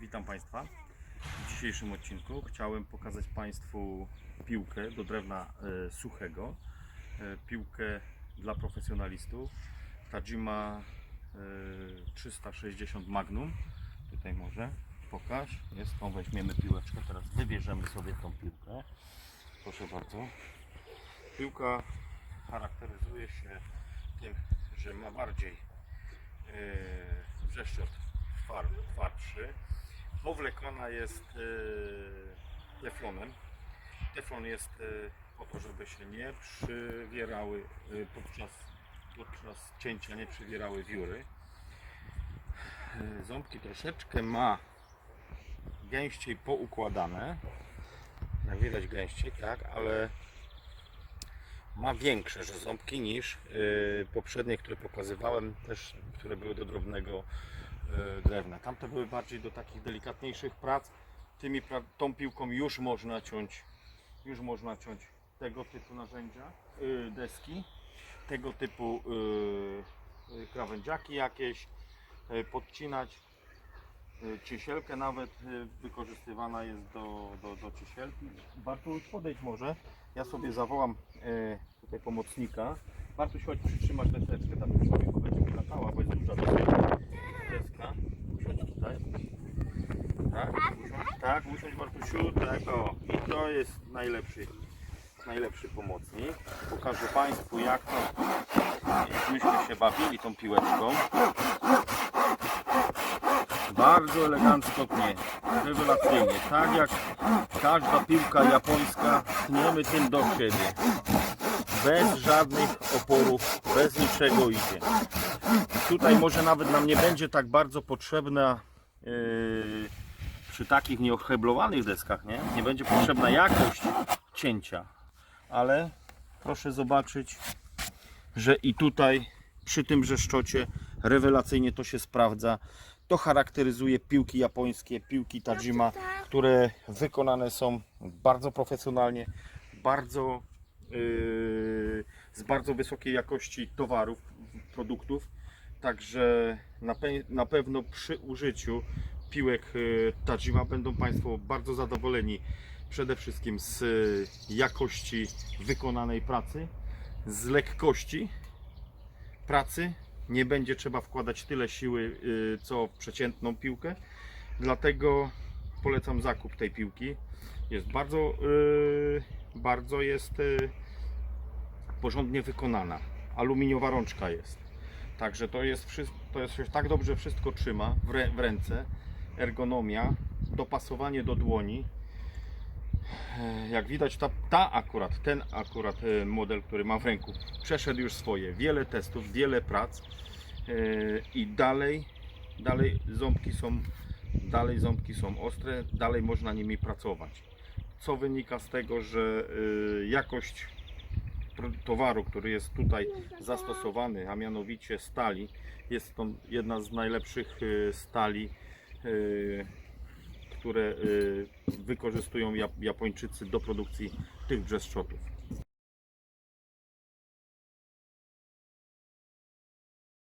Witam Państwa. W dzisiejszym odcinku chciałem pokazać Państwu piłkę do drewna e, suchego. E, piłkę dla profesjonalistów. Tajima e, 360 Magnum. Tutaj może pokaż. Jest tą weźmiemy piłeczkę. Teraz wybierzemy sobie tą piłkę. Proszę bardzo. Piłka charakteryzuje się tym, że ma bardziej e, wrzeszczot twar- twardszy. Powlekana jest e, teflonem. Teflon jest e, po to, żeby się nie przywierały e, podczas, podczas cięcia, nie przywierały wióry. Ząbki troszeczkę ma gęściej poukładane. Jak widać gęściej, tak, ale ma większe że ząbki niż poprzednie, które pokazywałem, też które były do drobnego drewna. Tamte były bardziej do takich delikatniejszych prac. Tymi tą piłką już można ciąć, już można ciąć tego typu narzędzia, yy, deski, tego typu yy, yy, krawędziaki jakieś, yy, podcinać. Yy, Ciesielkę nawet wykorzystywana jest do, do, do ciesielki. Bartuś, podejdź może. Ja sobie zawołam e, tutaj pomocnika. Bartuś, chodź przytrzymać deseczkę Tatusiowi, bo będzie mi latała, bo jest duża deska. deska. Usiądź tutaj. Tak, usiądź, tak, usiądź Bartusiu, tak, o. I to jest najlepszy, najlepszy pomocnik. Pokażę Państwu jak to, myśmy się bawili tą piłeczką. Bardzo elegancko tnie, rewelacyjnie, tak jak każda piłka japońska, tniemy tym do siebie. Bez żadnych oporów, bez niczego idzie. Tutaj może nawet nam nie będzie tak bardzo potrzebna yy, przy takich nieoheblowanych deskach, nie? Nie będzie potrzebna jakość cięcia, ale proszę zobaczyć, że i tutaj przy tym brzeszczocie rewelacyjnie to się sprawdza. To charakteryzuje piłki japońskie, piłki Tajima, które wykonane są bardzo profesjonalnie, bardzo yy, z bardzo wysokiej jakości towarów, produktów. Także na, pe- na pewno przy użyciu piłek yy, Tajima będą Państwo bardzo zadowoleni przede wszystkim z yy, jakości wykonanej pracy, z lekkości pracy. Nie będzie trzeba wkładać tyle siły, y, co w przeciętną piłkę. Dlatego polecam zakup tej piłki. Jest bardzo, y, bardzo jest y, porządnie wykonana. Aluminiowa rączka jest. Także to jest, to jest tak dobrze wszystko trzyma w ręce. Ergonomia, dopasowanie do dłoni. E, Jak widać, ta, ta akurat, ten akurat e, model, który mam w ręku, przeszedł już swoje. Wiele testów, wiele prac e, i dalej, dalej ząbki są, dalej ząbki są ostre, dalej można nimi pracować. Co wynika z tego, że jakość towaru, który jest tutaj zastosowany, a mianowicie stali, jest to jedna z najlepszych stali, które y, wykorzystują Jap- Japończycy do produkcji tych brzeszczotów.